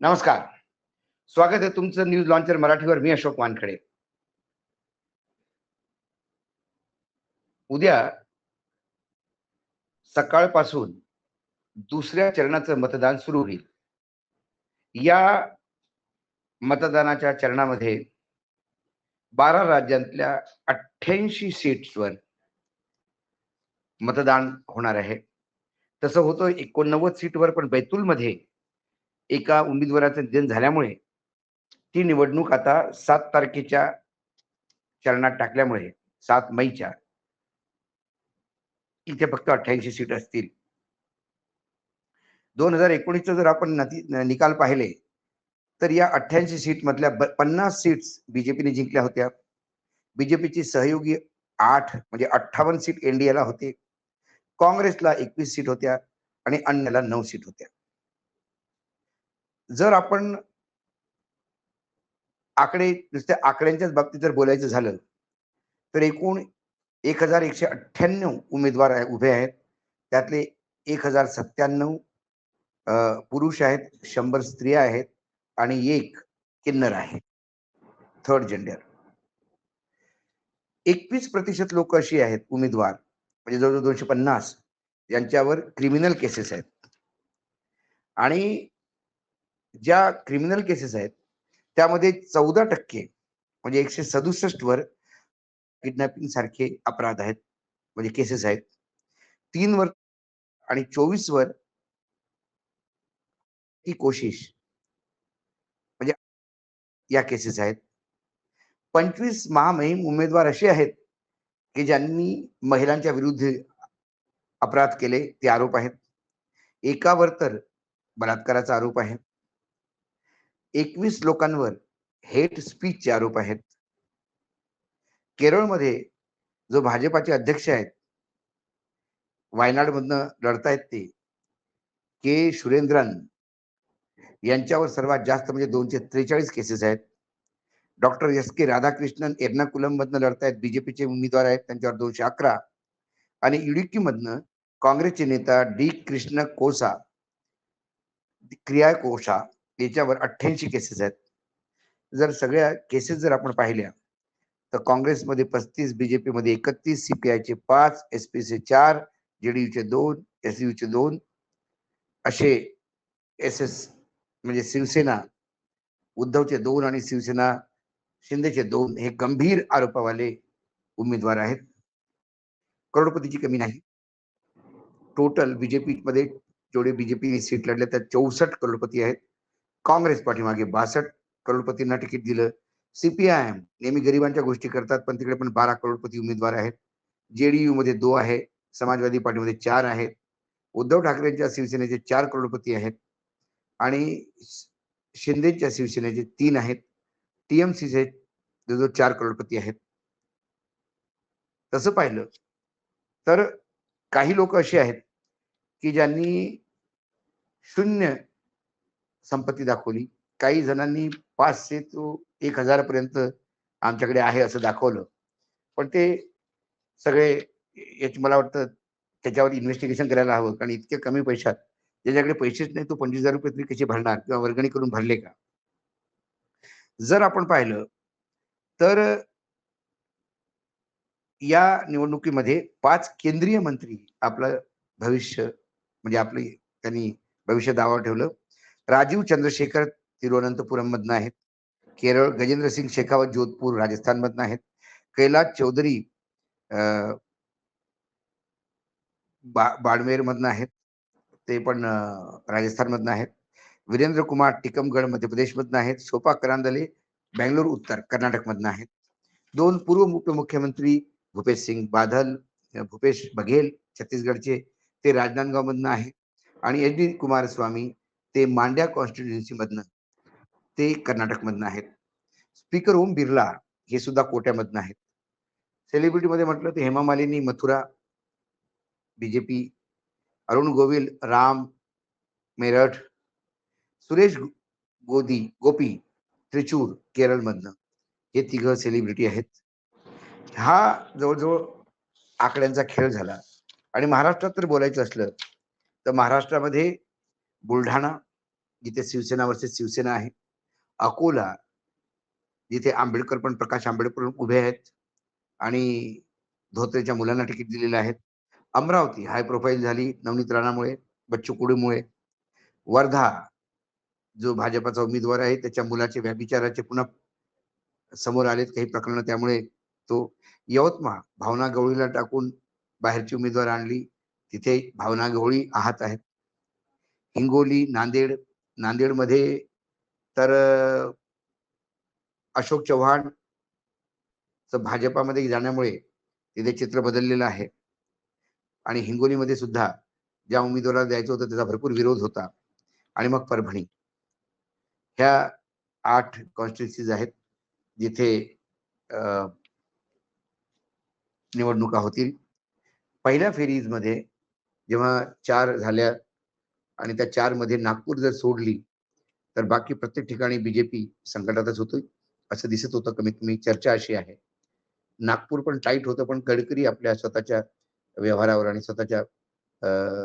नमस्कार. स्वागत आहे तुमचं न्यूज लॉन्चर मराठीवर. मी अशोक वानखडे. उद्या सकाळपासून दुसऱ्या चरणाचं मतदान सुरू होईल. या मतदानाच्या चरणामध्ये बारा राज्यांतल्या अठ्ठ्याऐंशी सीट्सवर मतदान होणार आहे. तसं होतं एकोणनव्वद सीटवर पण बैतूलमध्ये एका उमेदवाराचं निधन झाल्यामुळे ती निवडणूक आता सात तारखेच्या चरणात टाकल्यामुळे सात मईच्या इथे फक्त अठ्ठ्याऐंशी सीट असतील. दोन हजार एकोणीसचं जर आपण नती निकाल पाहिले तर या अठ्ठ्याऐंशी सीट मधल्या ब- पन्नास सीट्स बीजेपीने जिंकल्या होत्या. बीजेपीची सहयोगी आठ म्हणजे अठ्ठावन्न सीट एनडीएला होते. काँग्रेसला एकवीस सीट होत्या आणि अन्यला नऊ सीट होत्या. जर आपण आकडे नुसत्या आकड्यांच्याच बाबतीत जर बोलायचं झालं तर एकूण एक हजार एकशे अठ्ठ्याण्णव उमेदवार आहे- उभे आहेत. त्यातले एक हजार सत्त्याण्णव पुरुष आहेत शंभर स्त्रिया आहेत आणि एक किन्नर आहे. थर्ड जेंडर एकवीस प्रतिशत लोक अशी आहेत उमेदवार म्हणजे जवळजवळ दोनशे पन्नास यांच्यावर क्रिमिनल केसेस आहेत. आणि ज्या क्रिमिनल केसेस आहेत त्यामध्ये चौदा टक्के म्हणजे एकशे सदुसष्ट वर किडनॅपिंग सारखे अपराध आहेत म्हणजे केसेस आहेत. तीन वर आणि चोवीस वर ही कोशिश म्हणजे या केसेस आहेत. पंचवीस महामहिम उमेदवार असे आहेत की ज्यांनी महिलांच्या विरुद्ध अपराध केले ते आरोप आहेत. एकावर तर बलात्काराचा आरोप आहे. एकवीस लोकांवर हेट स्पीचचे आरोप आहेत. केरळमध्ये जो भाजपाचे अध्यक्ष आहेत वायनाडमधनं लढतायत ते के. सुरेंद्रन यांच्यावर सर्वात जास्त म्हणजे दोनशे त्रेचाळीस केसेस आहेत. Doctor S K Radhakrishnan Ernakulam मधनं लढतायत बीजेपीचे उमेदवार आहेत त्यांच्यावर दोनशे अकरा. आणि इडुक्की मधनं काँग्रेसचे नेता डी. कृष्ण कोसा क्रिया कोशा याच्यावर अठ्ठ्याऐंशी केसेस आहेत. जर सगळ्या केसेस जर आपण पाहिल्या तर काँग्रेसमध्ये पस्तीस बीजेपी मध्ये एकतीस सीपीआयचे पाच एसपीचे चार जेडीयूचे दोन एस चे दोन असे एस एस म्हणजे शिवसेना उद्धवचे दोन आणि शिवसेना शिंदेचे दोन हे गंभीर आरोपावाले उमेदवार आहेत. करोडपतीची कमी नाही. टोटल बीजेपी मध्ये जेवढे बीजेपी सीट लढल्या त्या चौसष्ट करोडपती आहेत. काँग्रेस पाठीमागे बासष्ट करोडपतींना तिकीट दिलं. सीपीआयएम नेहमी गरिबांच्या गोष्टी करतात पण तिकडे पण बारा करोडपती उमेदवार आहेत. जेडीयू मध्ये दो आहे समाजवादी पार्टीमध्ये चार आहेत. उद्धव ठाकरेंच्या शिवसेनेचे चार करोडपती आहेत. आणि शिंदेच्या शिवसेनेचे तीन आहेत. टीएमसीचे जवळजवळ चार करोडपती आहेत. तसं पाहिलं तर काही लोक असे आहेत की ज्यांनी शून्य संपत्ती दाखवली. काही जणांनी पाचशे तो एक हजार पर्यंत आमच्याकडे आहे असं दाखवलं. पण ते सगळे याची मला वाटतं त्याच्यावर इन्व्हेस्टिगेशन करायला हवं. कारण इतक्या कमी पैशात ज्याच्याकडे पैसेच नाही तो पंचवीस हजार रुपये तरी कसे भरणार? किंवा वर्गणी करून भरले का? जर आपण पाहिलं तर या निवडणुकीमध्ये पाच केंद्रीय मंत्री आपलं भविष्य म्हणजे आपली त्यांनी भविष्य दावा ठेवलं. राजीव चंद्रशेखर तिरुवनंतपुरम मधनं आहेत. केरळ गजेंद्र सिंग शेखावत जोधपूर राजस्थान मधनं आहेत. कैलाश चौधरी अं, बा बाडमेर मधनं आहेत. ते पण राजस्थान मधनं आहेत. वीरेंद्र कुमार टिकमगड मध्य प्रदेश मधनं आहेत. सोपा करांदले बँगलोर उत्तर कर्नाटक मधनं आहेत. दोन पूर्व उपमुख्यमंत्री भूपेश सिंग बादल भूपेश बघेल छत्तीसगडचे ते राजनांदगाव मधनं आहे आणि एच डी कुमारस्वामी ते मांड्या कॉन्स्टिट्युएन्सीमधनं ते कर्नाटकमधनं आहेत. स्पीकर ओम बिर्ला हे सुद्धा कोट्यामधनं आहेत. सेलिब्रिटीमध्ये म्हटलं तर हेमा मालिनी मथुरा बीजेपी अरुण गोविल राम मेरठ सुरेश गोदी गोपी त्रिचूर केरळमधनं हे तिघं सेलिब्रिटी आहेत. हा जवळजवळ आकड्यांचा खेळ झाला. आणि महाराष्ट्रात तर बोलायचं असलं तर महाराष्ट्रामध्ये बुलढाणा जिथे शिवसेना वर्सेस शिवसेना आहे अकोला जिथे आंबेडकर पण प्रकाश आंबेडकर पण उभे आहेत आणि धोत्रेच्या मुलांना तिकीट दिलेलं आहे. अमरावती हाय प्रोफाईल झाली नवनीत राणामुळे बच्चू कडूमुळे. वर्धा जो भाजपाचा उमेदवार आहे त्याच्या मुलाचे व्याभिचाराचे पुन्हा समोर आलेत काही प्रकरण त्यामुळे तो यवतमाळ भावना गवळीला टाकून बाहेरची उमेदवार आणली. तिथे भावना गवळी आहात आहेत. हिंगोली नांदेड नांदेडमध्ये तर अशोक चव्हाण भाजपामध्ये जाण्यामुळे तिथे चित्र बदललेलं आहे. आणि हिंगोलीमध्ये सुद्धा ज्या उमेदवाराला द्यायचं होतं त्याचा भरपूर विरोध होता. आणि मग परभणी. ह्या आठ कॉन्स्टिट्युन्सीज आहेत जिथे अं, निवडणुका होतील. पहिल्या फेरीजमध्ये जेव्हा चार झाल्या आणि त्या चारमध्ये नागपूर जर सोडली तर बाकी प्रत्येक ठिकाणी बीजेपी संकटातच होतोय असं दिसत होतं कमीत कमी. चर्चा अशी आहे. नागपूर पण टाईट होतं पण गडकरी आपल्या स्वतःच्या व्यवहारावर आणि स्वतःच्या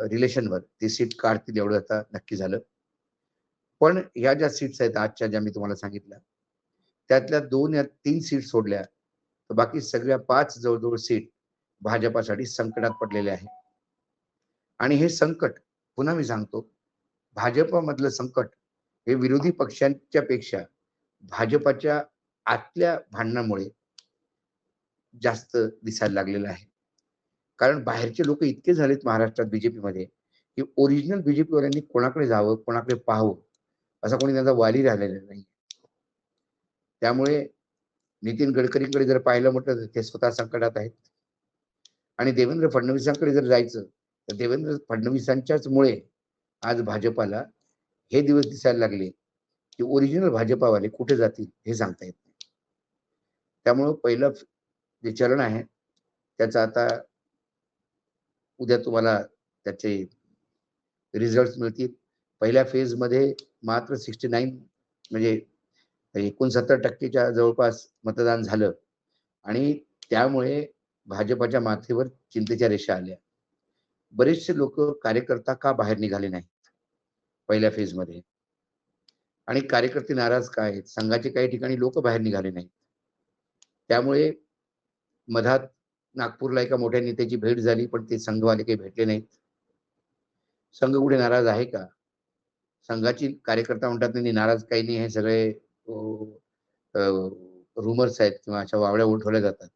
रिलेशनवर ती सीट काढतील एवढं आता नक्की झालं. पण ह्या ज्या सीट्स आहेत आजच्या ज्या मी तुम्हाला सांगितल्या त्यातल्या दोन या तीन सीट सोडल्या तर बाकी सगळ्या पाच जवळजवळ सीट भाजपासाठी संकटात पडलेले आहे आणि हे संकट पुन्हा मी सांगतो भाजपमधलं संकट हे विरोधी पक्षांच्या पेक्षा भाजपाच्या आतल्या भांडणामुळे जास्त दिसायला लागलेलं आहे. कारण बाहेरचे लोक इतके झालेत महाराष्ट्रात बीजेपी मध्ये की ओरिजिनल बीजेपी वाल्यांनी कोणाकडे जावं कोणाकडे पाहावं असा कोणी त्यांचा वाली राहिलेला नाही त्यामुळे नितीन गडकरींकडे जर पाहिलं म्हटलं तर ते स्वतः संकटात आहेत. आणि देवेंद्र फडणवीसांकडे जर जायचं तर देवेंद्र फडणवीसांच्याच मुळे आज भाजपाला हे दिवस दिसायला लागले की ओरिजिनल भाजपावाले कुठे जातील हे सांगता येत नाही. त्यामुळं पहिलं जे चरण आहे त्याचा आता उद्या तुम्हाला त्याचे रिझल्ट मिळतील. पहिल्या फेजमध्ये मात्र सिक्स्टी नाईन म्हणजे एकोणसत्तर टक्केच्या जवळपास मतदान झालं आणि त्यामुळे भाजपाच्या माथेवर चिंतेच्या रेषा आल्या. बरेचसे लोक कार्यकर्ता का बाहेर निघाले नाहीत? पहिल्या फेजमध्ये आणि कार्यकर्ते नाराज काय आहेत? संघाचे काही ठिकाणी लोक बाहेर निघाले नाहीत. त्यामुळे मधात नागपूरला एका मोठ्या नेत्याची भेट झाली पण ते संघवाले काही भेटले नाहीत. संघ कुठे नाराज आहे का? संघाची कार्यकर्ता म्हणतात नाही नाराज काही नाही हे सगळे रुमर्स आहेत किंवा अशा वावड्या उठवल्या जातात.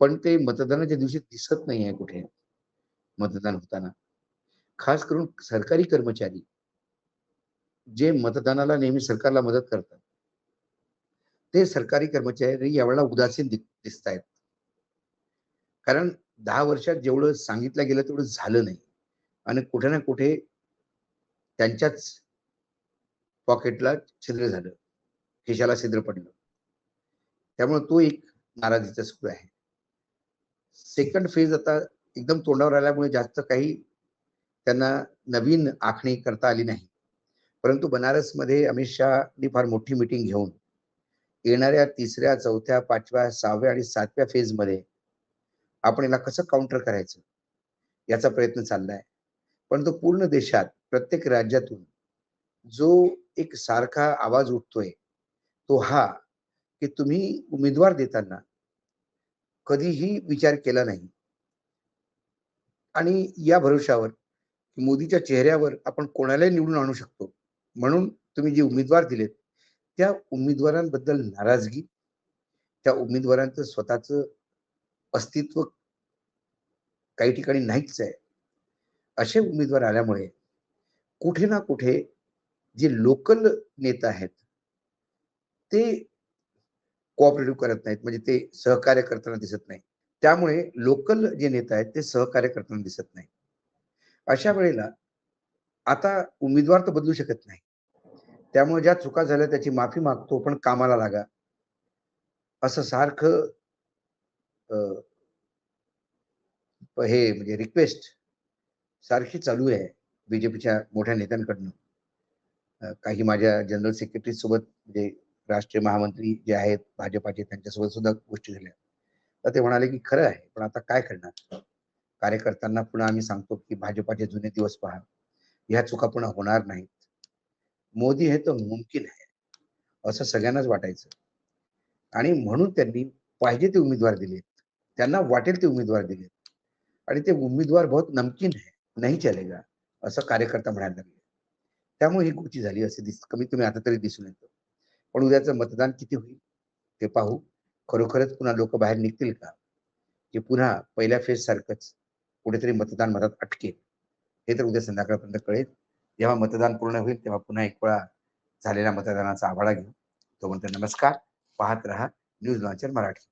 पण ते मतदानाच्या दिवशी दिसत नाही आहे कुठे. मतदान होताना. खास करून सरकारी कर्मचारी जे मतदानाला नेहमी सरकारला मदत करतात. ते सरकारी कर्मचारी यावेळेला उदासीन दिसत आहेत कारण दहा वर्षात जेवढं सांगितलं गेलं तेवढं झालं नाही. आणि कुठे ना कुठे त्यांच्याच पॉकेटला छिद्र झालं. खिशाला छिद्र पडलं. त्यामुळे तो एक नाराजीचा सुरू आहे. सेकंड फेज आता एकदम तोंडावर आल्यामुळे जास्त काही त्यांना नवीन आखणी करता आली नाही. परंतु बनारसमध्ये अमित शहानी फार मोठी मिटिंग घेऊन येणाऱ्या तिसऱ्या चौथ्या पाचव्या सहाव्या आणि सातव्या फेजमध्ये आपण याला कसं काउंटर करायचं याचा प्रयत्न चाललाय. परंतु पूर्ण देशात प्रत्येक राज्यातून जो एक सारखा आवाज उठतोय तो हा की तुम्ही उमेदवार देताना कधीही विचार केला नाही. आणि या भरोशावर मोदीच्या चेहऱ्यावर आपण कोणालाही निवडून आणू शकतो. म्हणून तुम्ही जे उमेदवार दिलेत त्या उमेदवारांबद्दल नाराजगी त्या उमेदवारांचं स्वतःच अस्तित्व काही ठिकाणी नाहीच आहे. असे उमेदवार आल्यामुळे कुठे ना कुठे जे लोकल नेता आहेत ते कोऑपरेटिव्ह करत नाहीत. म्हणजे ते सहकार्य करताना दिसत नाही त्यामुळे लोकल जे नेता आहेत ते सहकार्य करताना दिसत नाही अशा वेळेला आता उमेदवार तर बदलू शकत नाही. त्यामुळे ज्या चुका झाल्या त्याची माफी मागतो पण कामाला लागा. असं सारखं हे म्हणजे रिक्वेस्ट सारखी चालू आहे बीजेपीच्या मोठ्या नेत्यांकडनं. काही माझ्या जनरल सेक्रेटरी सोबत म्हणजे राष्ट्रीय महामंत्री जे आहेत भाजपाचे त्यांच्यासोबत सुद्धा गोष्टी झाल्या. तर ते म्हणाले की खरं आहे पण आता काय करणार? कार्यकर्त्यांना पुन्हा आम्ही सांगतो की भाजपाचे जुने दिवस पहा. ह्या चुका पुन्हा होणार नाहीत. मोदी हे तर मुमकिन आहे असं सगळ्यांनाच वाटायचं. आणि म्हणून त्यांनी पाहिजे ते उमेदवार दिलेत. त्यांना वाटेल ते उमेदवार दिलेत. आणि ते उमेदवार बहुत नमकीन है नाही चलेगा असं कार्यकर्ता म्हणायला लागले. त्यामुळे ही गोष्टी झाली असे दिस कमीत कमी आता तरी दिसून येतं. पण उद्याचं मतदान किती होईल ते पाहू. खरोखरच पुन्हा लोक बाहेर निघतील का? की पुन्हा पहिल्या फेज सारखंच कुठेतरी मतदान मतात अटकेल. हे तर उद्या संध्याकाळपर्यंत कळेल. जेव्हा मतदान पूर्ण होईल तेव्हा पुन्हा एक वेळा झालेल्या मतदानाचा आढावा घेऊ. तोपर्यंत नमस्कार. पाहत रहा न्यूज लॉन्चर मराठी.